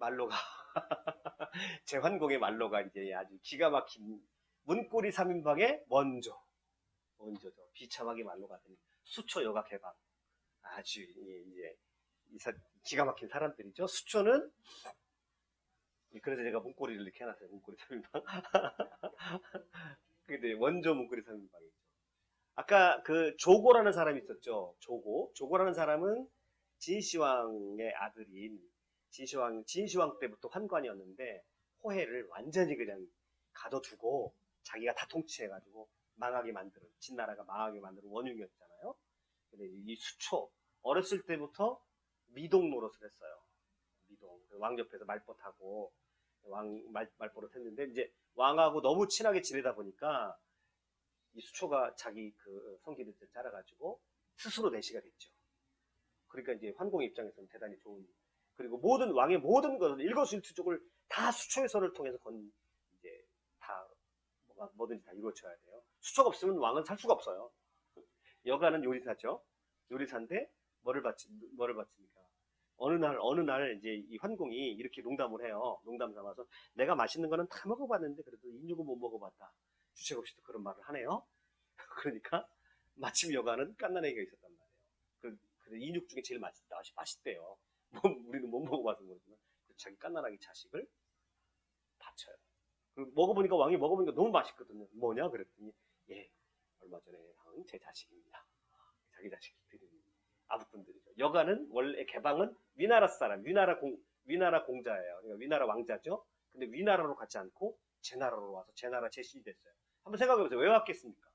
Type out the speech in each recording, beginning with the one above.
말로가 제환공의 말로가 이제 아주 기가 막힌 문고리 3인방의 원조 원조죠. 비참하게 말로가 된 수초 여가 개방. 아주 이- 이제 이 사- 기가 막힌 사람들이죠. 수초는 그래서 제가 문고리를 이렇게 해놨어요. 문고리 3인방. 근데 원조 문고리 3인방이죠. 아까 그 조고라는 사람이 있었죠. 조고. 조고라는 사람은 진시황의 아들인 진시황, 진시황 때부터 환관이었는데 호해를 완전히 그냥 가둬두고 자기가 다 통치해가지고 망하게 만드는 진나라가 망하게 만드는 원흉이었잖아요. 근데 이 수초 어렸을 때부터 미동 노릇을 했어요. 미동 왕 옆에서 말벗하고 왕 말, 말버릇 했는데 이제 왕하고 너무 친하게 지내다 보니까 이 수초가 자기 그 성기를 짜라가지고 스스로 내시가 됐죠. 그러니까 이제 환공 입장에서는 대단히 좋은 그리고 모든 왕의 모든 것을 일거수일투족을 다 손을 통해서 건 이제 다 뭐든지 다 이루어져야 돼요. 수초가 없으면 왕은 살 수가 없어요. 여가는 요리사죠. 요리사인데 뭐를 바치 뭐를 바칩니까? 어느 날 어느 날 이제 이 환공이 이렇게 농담을 해요. 농담 삼아서 내가 맛있는 거는 다 먹어봤는데 그래도 인육은 못 먹어봤다. 주책 없이도 그런 말을 하네요. 그러니까 마침 여가는 깐난애기가 있었단 말이에요. 그, 그 인육 중에 제일 맛있다, 맛있대요. 뭐 우리는 못 먹어봐서 모르지만 그 자기 깐난아기 자식을 바쳐요. 그 먹어보니까 왕이 먹어보니까 너무 맛있거든요. 뭐냐 그랬더니 예 얼마 전에 낳은 제 자식입니다. 자기 자식이 드린 아부꾼들이죠. 여가는 원래 개방은 위나라 사람, 위나라 공 위나라 공자예요. 그러니까 위나라 왕자죠. 근데 위나라로 가지 않고 제 나라로 와서 제 나라 제신이 됐어요. 한번 생각해보세요. 왜 왔겠습니까?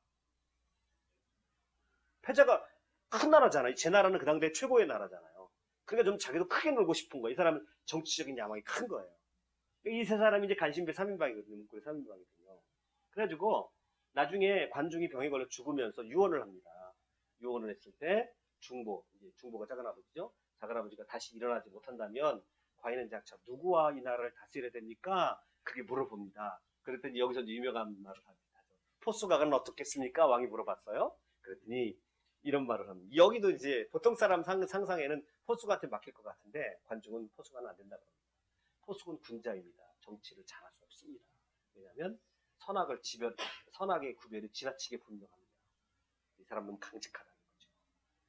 패자가 큰 나라잖아요. 제 나라는 그 당대 최고의 나라잖아요. 그러니까 좀 자기도 크게 놀고 싶은 거예요. 이 사람은 정치적인 야망이 큰 거예요. 이 세 사람이 이제 간신배 3인방이거든요. 문고리 3인방이거든요. 그래가지고 나중에 관중이 병에 걸려 죽으면서 유언을 합니다. 유언을 했을 때 중보, 이제 중보가 작은 아버지죠. 작은 아버지가 다시 일어나지 못한다면 과인은 장차 누구와 이 나라를 다스려야 됩니까? 그게 물어봅니다. 그랬더니 여기서 유명한 말을 합니다. 포수각은 어떻겠습니까? 왕이 물어봤어요. 그랬더니 이런 말을 합니다. 여기도 이제 보통 사람 상, 상상에는 포수가한테 맡길 것 같은데 관중은 포수가는 안 된다 그럽니다. 포수는 군자입니다. 정치를 잘할 수 없습니다. 왜냐하면 선악을 지별, 선악의 구별이 지나치게 분명합니다. 이 사람은 강직하다는 거죠.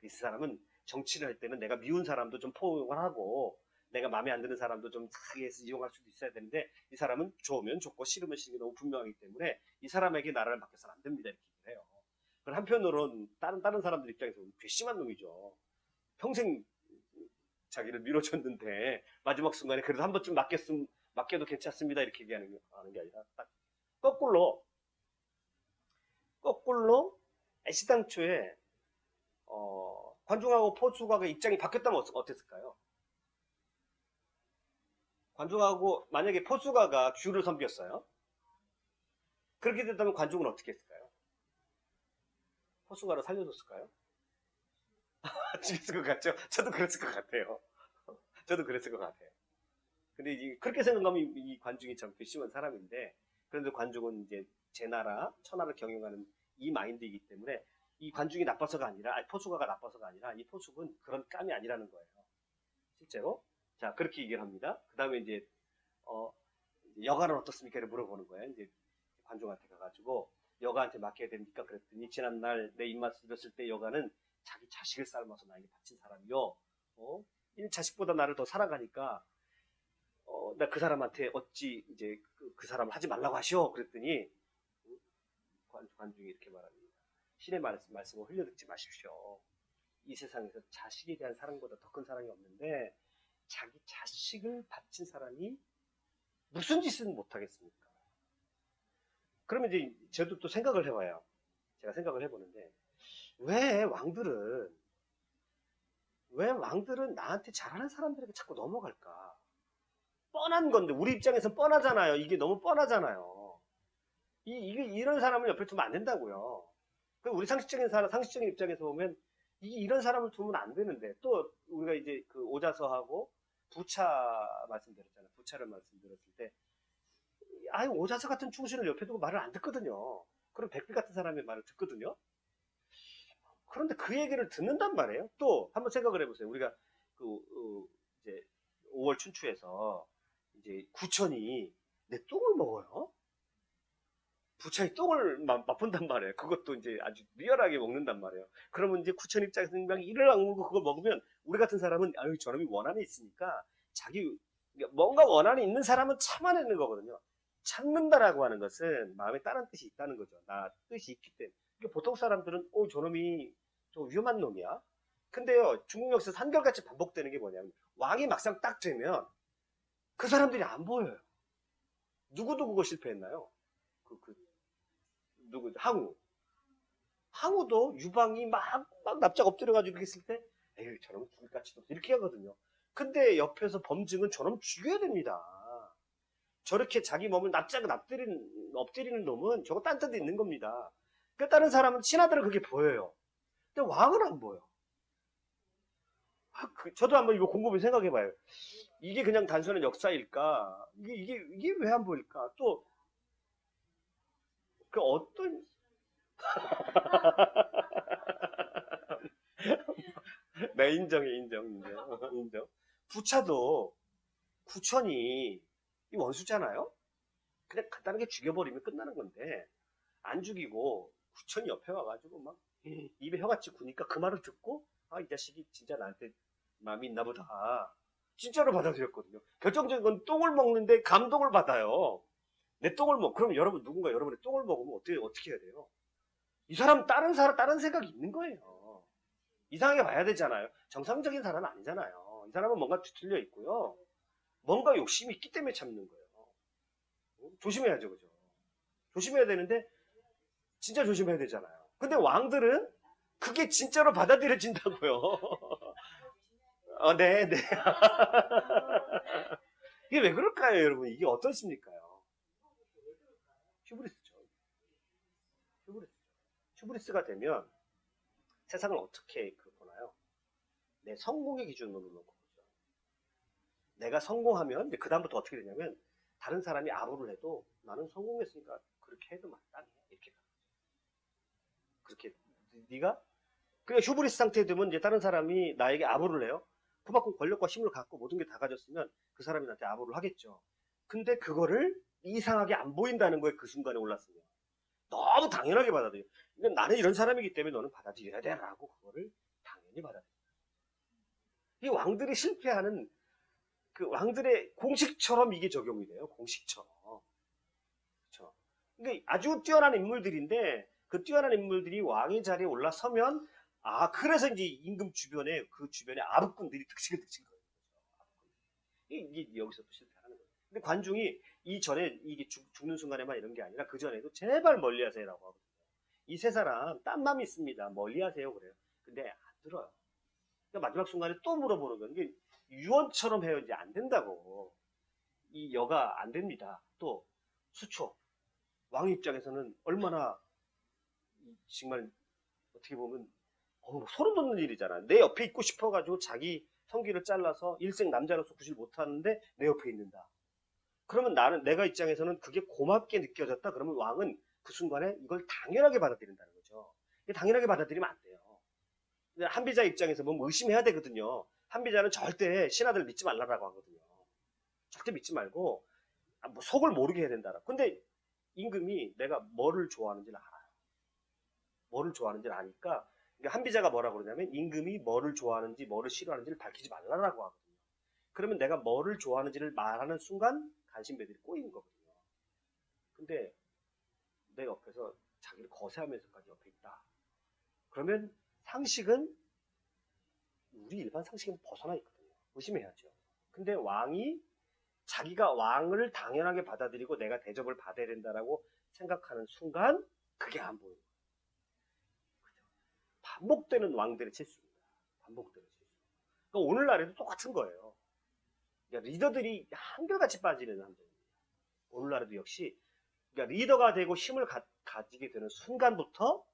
이 사람은 정치를 할 때는 내가 미운 사람도 좀 포용을 하고 내가 마음에 안 드는 사람도 좀 자기에서 이용할 수도 있어야 되는데 이 사람은 좋으면 좋고 싫으면 싫은 게 너무 분명하기 때문에 이 사람에게 나라를 맡겨서는 안 됩니다. 이렇게 얘기를 해요. 그럼 한편으로는 다른 다른 사람들 입장에서 보면 괘씸한 놈이죠. 평생 자기를 밀어줬는데 마지막 순간에 그래도 한 번쯤 맡겼음 맡겨도 괜찮습니다 이렇게 얘기하는 게, 하는 게 아니라 딱 거꾸로 거꾸로 애시당초에 어, 관중하고 포수가의 입장이 바뀌었다면 어땠- 어땠을까요? 관중하고 만약에 포수가가 귤을 섬겼어요. 그렇게 됐다면 관중은 어떻게 했을까요? 포수가를 살려줬을까요? 죽였을 것 같죠? 저도 그랬을 것 같아요. 저도 그랬을 것 같아요. 근데 이제 그렇게 생각하면 이, 이 관중이 참 괘씸한 사람인데 그런데 관중은 이제 제 나라, 천하를 경영하는 이 마인드이기 때문에 이 관중이 나빠서가 아니라, 아니, 포수가가 나빠서가 아니라 이 포수는 그런 깜이 아니라는 거예요. 실제로. 자, 그렇게 얘기를 합니다. 그 다음에 이제, 어, 여가는 어떻습니까?를 물어보는 거예요. 이제 관중한테 가가지고 여가한테 맡겨야 됩니까? 그랬더니 지난날 내 입맛을 들었을 때 여가는 자기 자식을 삶아서 나에게 바친 사람이요. 어? 이 자식보다 나를 더 사랑하니까 어, 나 그 사람한테 어찌 이제 그, 그 사람을 하지 말라고 하시오. 그랬더니 관, 관중이 이렇게 말합니다. 신의 말씀, 말씀을 흘려듣지 마십시오. 이 세상에서 자식에 대한 사랑보다 더 큰 사랑이 없는데 자기 자식을 바친 사람이 무슨 짓은 못하겠습니까? 그러면 이제 저도 또 생각을 해봐요. 제가 생각을 해보는데 왜 왕들은 왜 왕들은 나한테 잘하는 사람들에게 자꾸 넘어갈까? 뻔한 건데 우리 입장에서 뻔하잖아요. 이게 너무 뻔하잖아요. 이, 이게 이런 사람을 옆에 두면 안 된다고요. 그 우리 상식적인 사람, 상식적인 입장에서 보면 이 이런 사람을 두면 안 되는데 또 우리가 이제 그 오자서하고 부차 말씀드렸잖아요. 부차를 말씀드렸을 때 아유 오자서 같은 충신을 옆에 두고 말을 안 듣거든요. 그럼 백비 같은 사람의 말을 듣거든요. 그런데 그 얘기를 듣는단 말이에요. 또 한번 생각을 해보세요. 우리가 그 어, 이제 5월 춘추에서 이제 구천이 내 똥을 먹어요. 부처의 똥을 맛- 맛본단 말이에요. 그것도 이제 아주 리얼하게 먹는단 말이에요. 그러면 이제 구천 입장에서는 막 이를 악물고 그걸 먹으면 우리 같은 사람은 아유 저놈이 원한이 있으니까 자기 뭔가 원한이 있는 사람은 참아내는 거거든요. 참는다라고 하는 것은 마음에 다른 뜻이 있다는 거죠. 나 뜻이 있기 때문에. 그러니까 보통 사람들은 어 저놈이 좀 위험한 놈이야. 근데요 중국 역사에서 한결같이 반복되는 게 뭐냐면 왕이 막상 딱 되면 그 사람들이 안 보여요. 누구도 그거 실패했나요? 그, 그, 누구, 항우. 항우도 유방이 막, 막 납작 엎드려가지고 이렇게 했을 때, 에휴, 저놈 죽을 가치도. 이렇게 하거든요. 근데 옆에서 범증은 저놈 죽여야 됩니다. 저렇게 자기 몸을 납작 납들이는, 엎드리는 놈은 저거 딴 데도 있는 겁니다. 그 다른 사람은, 신하들은 그게 보여요. 근데 왕은 안 보여. 아, 그- 저도 한번 이거 곰곰이 생각해봐요. 이게 그냥 단순한 역사일까? 이게, 이게, 이게 왜 안 보일까? 또, 그 어떤, 네, 인정해, 인정, 인정, 인정. 부차도, 구천이, 이 원수잖아요? 그냥 간단하게 죽여버리면 끝나는 건데, 안 죽이고, 구천이 옆에 와가지고 막, 입에 혀같이 구니까 그 말을 듣고, 아, 이 자식이 진짜 나한테 마음이 있나 보다. 진짜로 받아들였거든요. 결정적인 건 똥을 먹는데 감동을 받아요. 내 똥을 먹, 그럼 여러분, 누군가 여러분의 똥을 먹으면 어떻게, 어떻게 해야 돼요? 이 사람, 다른 사람, 다른 생각이 있는 거예요. 이상하게 봐야 되잖아요. 정상적인 사람은 아니잖아요. 이 사람은 뭔가 뒤틀려 있고요. 뭔가 욕심이 있기 때문에 참는 거예요. 어? 조심해야죠, 그죠? 조심해야 되는데, 진짜 조심해야 되잖아요. 근데 왕들은 그게 진짜로 받아들여진다고요. 어, 네, 네. 이게 왜 그럴까요, 여러분? 이게 어떻습니까요? 휴브리스죠. 휴브리스. 휴브리스가 되면 세상을 어떻게 그 보나요? 내 성공의 기준으로 놓고. 내가 성공하면 이제 그다음부터 어떻게 되냐면 다른 사람이 아부를 해도 나는 성공했으니까 그렇게 해도 마땅해. 이렇게 가는. 그렇게 네가 그냥 휴브리스 상태에 되면 이제 다른 사람이 나에게 아부를 해요. 그만큼 권력과 힘을 갖고 모든 게 다 가졌으면 그 사람이 나한테 아부를 하겠죠. 근데 그거를 이상하게 안 보인다는 거에 그 순간에 올랐으면 너무 당연하게 받아들여. 근데 나는 이런 사람이기 때문에 너는 받아들여야 돼. 라고 그거를 당연히 받아들여. 이 왕들이 실패하는 그 왕들의 공식처럼 이게 적용이 돼요. 공식처럼. 그렇죠. 그러니까 아주 뛰어난 인물들인데 그 뛰어난 인물들이 왕의 자리에 올라서면 아 그래서 이제 임금 주변에 그 주변에 아부꾼들이 득식을 득신 거예요. 이게, 이게 여기서 또 실패하는 거예요. 근데 관중이 이 전에 이게 죽, 는 순간에만 이런 게 아니라 그 전에도 제발 멀리하세요라고 하거든요. 이 세 사람 딴맘이 있습니다. 멀리하세요 그래요. 근데 안 들어요. 그러니까 마지막 순간에 또 물어보는 거예요. 이게 유언처럼. 이제 안 된다고. 이 여가 안 됩니다. 또 수초 왕 입장에서는 얼마나 이 정말 어떻게 보면 어, 소름 돋는 일이잖아. 내 옆에 있고 싶어가지고 자기 성기를 잘라서 일생 남자로서 구실 못하는데 내 옆에 있는다. 그러면 나는 내가 입장에서는 그게 고맙게 느껴졌다. 그러면 왕은 그 순간에 이걸 당연하게 받아들인다는 거죠. 당연하게 받아들이면 안 돼요. 한비자 입장에서 뭐 의심해야 되거든요. 한비자는 절대 신하들 믿지 말라라고 하거든요. 절대 믿지 말고 아, 뭐 속을 모르게 해야 된다. 근데 임금이 내가 뭐를 좋아하는지를 알아요. 뭐를 좋아하는지를 아니까 그러니까 한비자가 뭐라고 그러냐면 임금이 뭐를 좋아하는지 뭐를 싫어하는지를 밝히지 말라라고 하거든요. 그러면 내가 뭐를 좋아하는지를 말하는 순간 간신배들이 꼬이는 거거든요. 근데 내 옆에서 자기를 거세하면서까지 옆에 있다. 그러면 상식은 우리 일반 상식은 벗어나 있거든요. 의심해야죠. 근데 왕이 자기가 왕을 당연하게 받아들이고 내가 대접을 받아야 된다라고 생각하는 순간 그게 안 보여요. 반복되는 왕들의 실수입니다. 반복되는 실수. 그러니까 오늘날에도 똑같은 거예요. 그러니까 리더들이 한결같이 빠지는 함정입니다. 오늘날에도 역시 그러니까 리더가 되고 힘을 가, 지게 되는 순간부터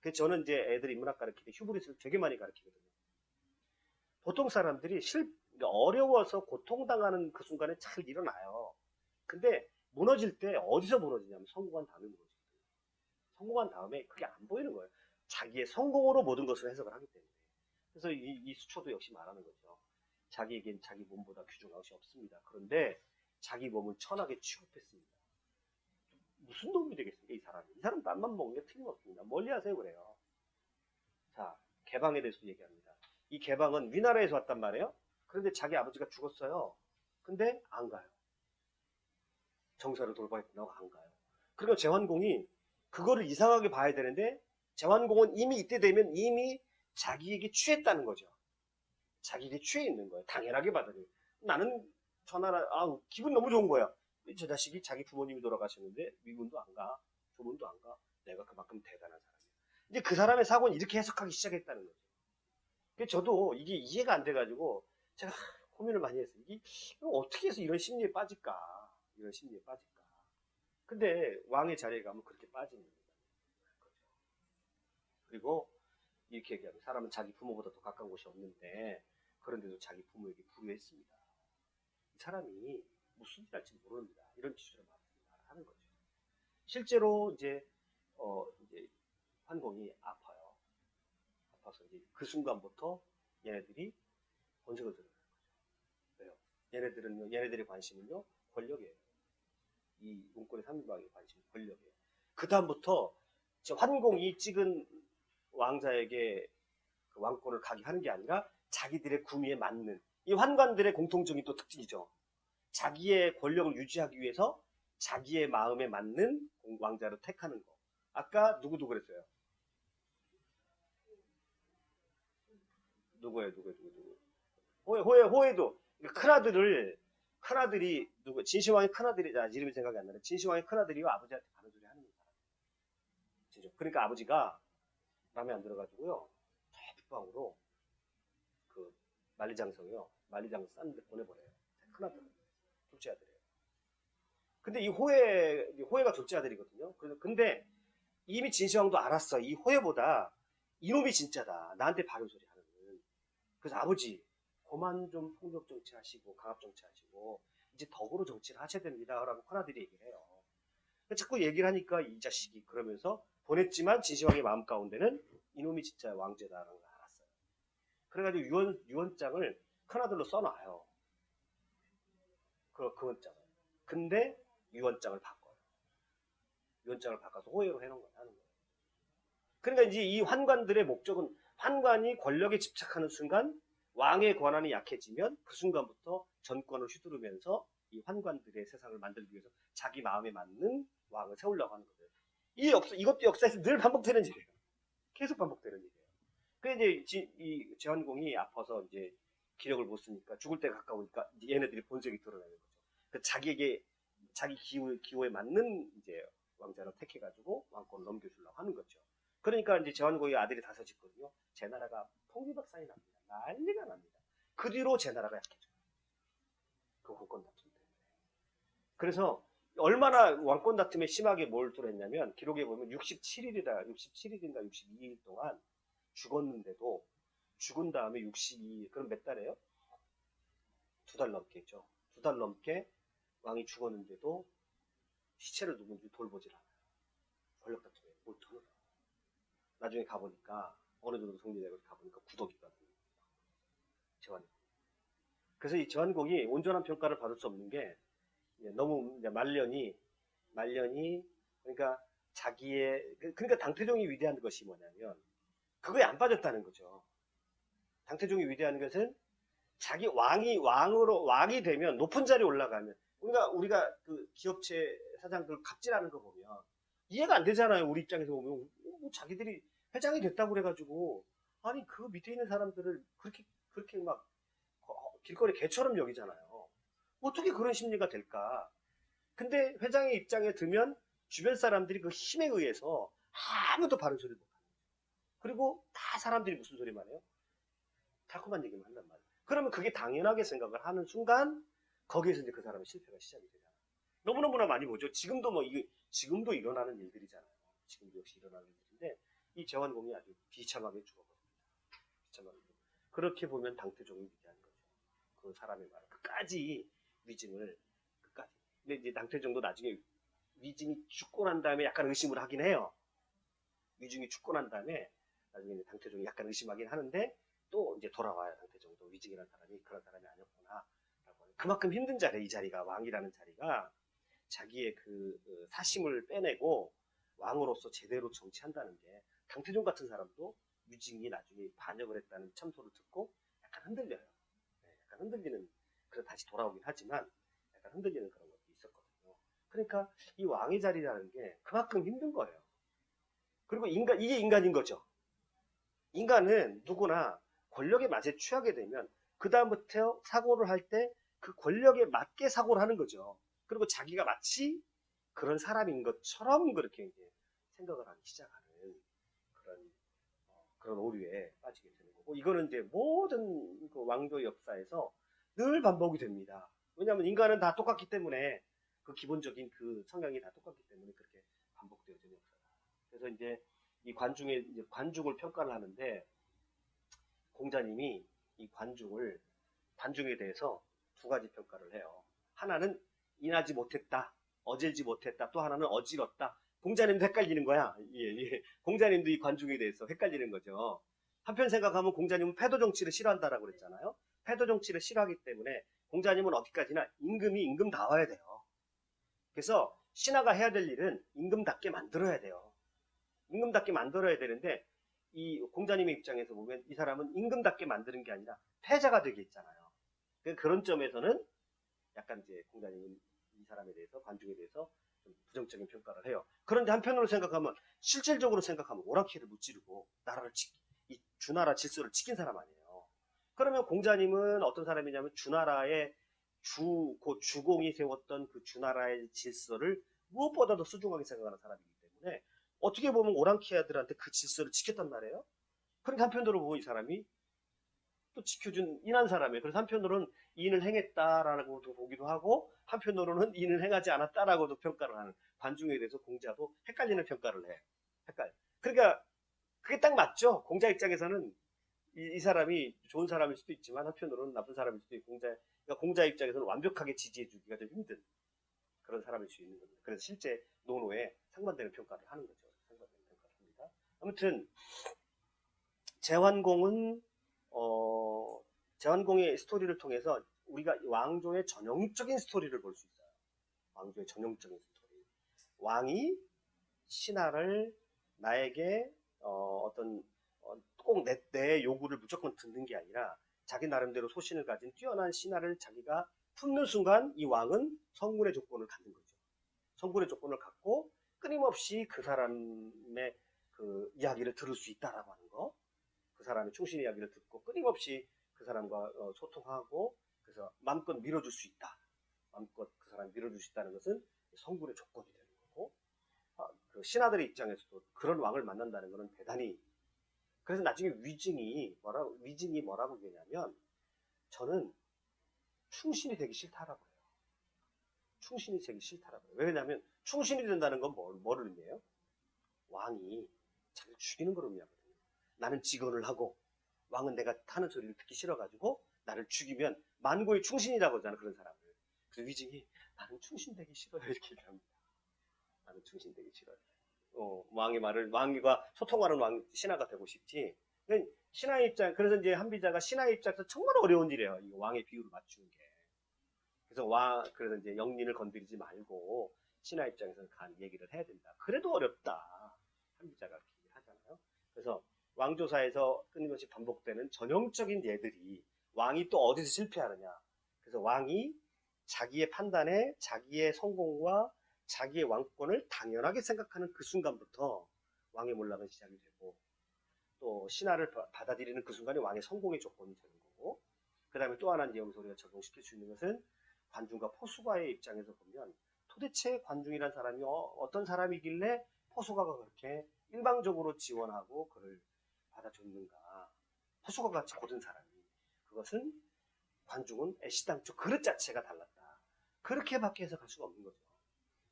그래서 저는 이제 애들 인문학 가르칠 때 휴브리스를 되게 많이 가르치거든요. 보통 사람들이 실, 그러니까 어려워서 고통당하는 그 순간에 잘 일어나요. 근데 무너질 때 어디서 무너지냐면 성공한 다음에 무너지거든요. 성공한 다음에 그게 안 보이는 거예요. 자기의 성공으로 모든 것을 해석을 하기 때문에. 그래서 이, 이 수초도 역시 말하는 거죠. 자기에겐 자기 몸보다 귀중한 것이 없습니다. 그런데 자기 몸을 천하게 취급했습니다. 무슨 도움이 되겠습니까, 이 사람이? 이 사람 땀만 먹는 게 틀림없습니다. 멀리 하세요, 그래요. 자, 개방에 대해서 얘기합니다. 이 개방은 위나라에서 왔단 말이에요. 그런데 자기 아버지가 죽었어요. 근데 안 가요. 정사를 돌봐야 된다고 안 가요. 그러니까 재환공이 그거를 이상하게 봐야 되는데 재환공은 이미 이때 되면 이미 자기에게 취했다는 거죠. 자기에게 취해 있는 거예요. 당연하게 받아들여요. 나는 전화라, 아 기분 너무 좋은 거야. 저 자식이 자기 부모님이 돌아가셨는데 미군도 안 가, 조문도 안 가. 내가 그만큼 대단한 사람이야. 이제 그 사람의 사고는 이렇게 해석하기 시작했다는 거죠. 그래서 저도 이게 이해가 안 돼가지고 제가 고민을 많이 했어요. 이게 어떻게 해서 이런 심리에 빠질까? 이런 심리에 빠질까? 근데 왕의 자리에 가면 그렇게 빠지는 겁니다. 그리고 이렇게 얘기하면 사람은 자기 부모보다 더 가까운 곳이 없는데 그런데도 자기 부모에게 불효했습니다. 이 사람이 무슨 일 할지 모릅니다. 이런 지수를 하는 거죠. 실제로 이제 어 이제 환공이 아파요. 아파서 이제 그 순간부터 얘네들이 본색을 드러내는 거죠. 왜요? 얘네들은 얘네들의 관심은요 권력이에요. 이 문권의 삼인방의 관심이 권력이에요. 그 다음부터 환공이 찍은 왕자에게 그 왕권을 가게 하는 게 아니라 자기들의 구미에 맞는 이 환관들의 공통적인 또 특징이죠. 자기의 권력을 유지하기 위해서 자기의 마음에 맞는 왕자를 택하는 거. 아까 누구도 그랬어요. 누구예요, 누구예요, 누구, 누구. 호에, 호에, 호에도 그러니까 큰아들을 큰아들이 누구 진시황의 큰아들이 아, 이름이 생각이 안 나네. 진시황의 큰아들이 아버지한테 가는 소리 하는 거예요. 그러니까 아버지가 마음에 안 들어가지고요. 뒷방으로 그 만리장성이요. 만리장 싼데 보내버려요. 큰아들, 둘째 아들이에요. 근데 이 호해, 호해가 둘째 아들이거든요. 그래서 근데 이미 진시황도 알았어. 이 호해보다 이놈이 진짜다. 나한테 바른 소리 하는. 그래서 아버지, 그만 좀 폭력 정치하시고 강압 정치하시고 이제 덕으로 정치를 하셔야 됩니다라고 큰아들이 얘기를 해요. 자꾸 얘기를 하니까 이 자식이 그러면서 보냈지만 진시황의 마음 가운데는 이놈이 진짜 왕제다라는 걸 알았어요. 그래가지고 유언, 유언장을 큰아들로 써놔요. 그, 그 원장을. 근데 유언장을 바꿔요. 유언장을 바꿔서 호해로 해놓은 거예요. 하는 거예요. 그러니까 이제 이 환관들의 목적은 환관이 권력에 집착하는 순간 왕의 권한이 약해지면 그 순간부터 전권을 휘두르면서 이 환관들의 세상을 만들기 위해서 자기 마음에 맞는 왕을 세우려고 하는 거예요. 이 역사, 이것도 역사에서 늘 반복되는 일이에요. 계속 반복되는 일이에요. 그래 이제 이 제환공이 아파서 이제 기력을 못 쓰니까 죽을 때 가까우니까 얘네들이 본색이 드러나는 거죠. 그 자기에게 자기 기호, 기호에 맞는 이제 왕자를 택해가지고 왕권을 넘겨주려고 하는 거죠. 그러니까 이제 제환공의 아들이 다섯 있거든요. 제 나라가 통일박산이 납니다. 난리가 납니다. 그 뒤로 제 나라가 약해져요. 그 왕권 다툼 때문에. 그래서 얼마나 왕권 다툼에 심하게 몰두했냐면 기록에 보면 67일이다, 67일인가 62일 동안 죽었는데도 죽은 다음에 62일, 그럼 몇 달이에요? 두 달 넘게죠. 두 달 넘게 왕이 죽었는데도 시체를 누군지 돌보질 않아요. 권력 다툼에 몰두는. 나중에 가보니까 어느 정도 정리되고 가보니까 구더기가 재환. 그래서 이 재환곡이 온전한 평가를 받을 수 없는 게 너무 말년이 말년이 그러니까 자기의 그, 그러니까 당태종이 위대한 것이 뭐냐면 그거에 안 빠졌다는 거죠. 당태종이 위대한 것은 자기 왕이 왕으로 왕이 되면 높은 자리에 올라가면 우리가 우리가 그 기업체 사장들 갑질하는 거 보면 이해가 안 되잖아요. 우리 입장에서 보면 뭐 자기들이 회장이 됐다고 그래가지고 아니 그 밑에 있는 사람들을 그렇게 그렇게 막 길거리 개처럼 여기잖아요. 어떻게 그런 심리가 될까? 근데 회장의 입장에 들면 주변 사람들이 그 힘에 의해서 아무도 바른 소리를 못 하는 거예요. 그리고 다 사람들이 무슨 소리만 해요? 달콤한 얘기만 한단 말이에요. 그러면 그게 당연하게 생각을 하는 순간 거기에서 이제 그 사람의 실패가 시작이 되잖아요. 너무너무나 많이 보죠. 지금도 뭐 이게 지금도 일어나는 일들이잖아요. 지금도 역시 일어나는 일들인데 이 재환공이 아주 비참하게 죽어버립니다. 비참하게. 그렇게 보면 당태종이 위대한 거죠. 그 사람의 말 끝까지 위증을 끝까지. 근데 이제 당태종도 나중에 위증이 죽고 난 다음에 약간 의심을 하긴 해요. 위증이 죽고 난 다음에 나중에 당태종이 약간 의심하긴 하는데 또 이제 돌아와요. 당태종도 위증이라는 사람이 그런 사람이 아니었구나. 그만큼 힘든 자리에 이 자리가 왕이라는 자리가 자기의 그 어, 사심을 빼내고 왕으로서 제대로 정치한다는 게 강태종 같은 사람도 유징이 나중에 반역을 했다는 참소를 듣고 약간 흔들려요. 네, 약간 흔들리는 그래 다시 돌아오긴 하지만 약간 흔들리는 그런 것도 있었거든요. 그러니까 이 왕의 자리라는 게 그만큼 힘든 거예요. 그리고 인간 이게 인간인 거죠. 인간은 누구나 권력에 맞에 취하게 되면 그 다음부터 사고를 할 때 그 권력에 맞게 사고를 하는 거죠. 그리고 자기가 마치 그런 사람인 것처럼 그렇게 이제 생각을 하기 어, 그런 오류에 빠지게 되는 거고 이거는 이제 모든 그 왕조 역사에서 늘 반복이 됩니다. 왜냐하면 인간은 다 똑같기 때문에 그 기본적인 그 성향이 다 똑같기 때문에 그렇게 반복되어지는 역사다. 그래서 이제 이 관중의 이제 관중을 평가를 하는데 공자님이 이 관중을 관중에 대해서 두 가지 평가를 해요. 하나는 인하지 못했다, 어질지 못했다. 또 하나는 어지럽다. 공자님도 헷갈리는 거야. 예, 예. 공자님도 이 관중에 대해서 헷갈리는 거죠. 한편 생각하면 공자님은 패도 정치를 싫어한다라고 그랬잖아요. 패도 정치를 싫어하기 때문에 공자님은 어디까지나 임금이 임금다워야 돼요. 그래서 신하가 해야 될 일은 임금답게 만들어야 돼요. 임금답게 만들어야 되는데 이 공자님의 입장에서 보면 이 사람은 임금답게 만드는 게 아니라 패자가 되게 있잖아요. 그- 그런 점에서는 약간 이제 공자님은 이 사람에 대해서 관중에 대해서 좀 부정적인 평가를 해요. 그런데 한편으로 생각하면 실질적으로 생각하면 오랑캐를 무찌르고 나라를 지, 이 주나라 질서를 지킨 사람 아니에요. 그러면 공자님은 어떤 사람이냐면 주나라의 주, 그 주공이 세웠던 그 주나라의 질서를 무엇보다도 소중하게 생각하는 사람이기 때문에 어떻게 보면 오랑캐들한테 그 질서를 지켰단 말이에요. 그러니까 한편으로 보면 이 사람이 또 지켜준 인한 사람이에요. 그래서 한편으로는 인을 행했다라고도 보기도 하고 한편으로는 인을 행하지 않았다라고도 평가를 하는 관중에 대해서 공자도 헷갈리는 평가를 해. 헷갈. 그러니까 그게 딱 맞죠. 공자 입장에서는 이, 이 사람이 좋은 사람일 수도 있지만 한편으로는 나쁜 사람일 수도 있고 공자 그러니까 공자 입장에서는 완벽하게 지지해 주기가 좀 힘든 그런 사람일 수 있는 겁니다. 그래서 실제 논어에 상반되는 평가를 하는 거죠. 상반되는 평가를 합니다. 아무튼 재환공은 어, 재환공의 스토리를 통해서 우리가 이 왕조의 전형적인 스토리를 볼 수 있어요. 왕조의 전형적인 스토리. 왕이 신하를 나에게 어, 떤꼭 내, 내 요구를 무조건 듣는 게 아니라 자기 나름대로 소신을 가진 뛰어난 신하를 자기가 품는 순간 이 왕은 성군의 조건을 갖는 거죠. 성군의 조건을 갖고 끊임없이 그 사람의 그 이야기를 들을 수 있다라고 하는 거. 그 사람의 충신 이야기를 듣고 끊임없이 그 사람과 어, 소통하고 그래서 마음껏 밀어줄 수 있다. 마음껏 그 사람 밀어줄 수 있다는 것은 성군의 조건이 되는 거고 아, 그 신하들의 입장에서도 그런 왕을 만난다는 것은 대단히 그래서 나중에 위증이 뭐라 위증이 뭐라고 얘기하냐면 저는 충신이 되기 싫다라고 해요. 충신이 되기 싫다라고 해요. 왜냐하면 충신이 된다는 건 뭐, 뭐를 의미해요? 왕이 자기를 죽이는 걸 의미하거든요. 나는 직언을 하고 왕은 내가 하는 소리를 듣기 싫어가지고 나를 죽이면 만고의 충신이라고 하잖아 그런 사람을. 그래서 위증이 나는 충신되기 싫어요 이렇게 얘기합니다. 나는 충신되기 싫어요. 어, 왕의 말을 왕과 소통하는 왕 신하가 되고 싶지. 신하의 입장 그래서 이제 한비자가 신하의 입장에서 정말 어려운 일이에요. 이 왕의 비율을 맞추는 게. 그래서 왕 그래서 이제 영린을 건드리지 말고 신하 입장에서는 간 얘기를 해야 된다. 그래도 어렵다. 한비자가 그렇게 하잖아요. 그래서 왕조사에서 끊임없이 반복되는 전형적인 예들이 왕이 또 어디서 실패하느냐. 그래서 왕이 자기의 판단에 자기의 성공과 자기의 왕권을 당연하게 생각하는 그 순간부터 왕의 몰락은 시작이 되고 또 신하를 바- 받아들이는 그 순간이 왕의 성공의 조건이 되는 거고 그 다음에 또 하나 이제 여기서 우리가 적용시킬 수 있는 것은 관중과 포수가의 입장에서 보면 도대체 관중이란 사람이 어, 떤 사람이길래 포수가가 그렇게 일방적으로 지원하고 그를 받아줬는가. 포수가 같이 고든 사람이. 그것은 관중은 애시당초 그릇 자체가 달랐다. 그렇게밖에 해석할 수가 없는 거죠.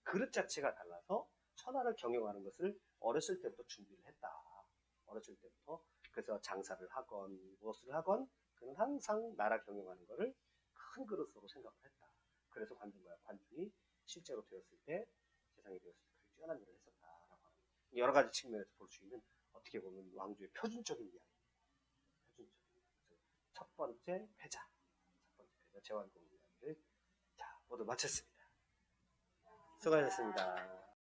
그릇 자체가 달라서 천하를 경영하는 것을 어렸을 때부터 준비를 했다. 어렸을 때부터. 그래서 장사를 하건 무엇을 하건 그는 항상 나라 경영하는 것을 큰 그릇으로 생각을 했다. 그래서 관중과 관중이 실제로 되었을 때 세상에 되었을 때 뛰어난 일을 하는 여러 가지 측면에서 볼 수 있는 어떻게 보면 왕조의 표준적인 이야기. 표준적인 이야기. 첫 번째 패자, 첫 번째 재완공 이야기. 이야기를 자 모두 마쳤습니다. 수고하셨습니다.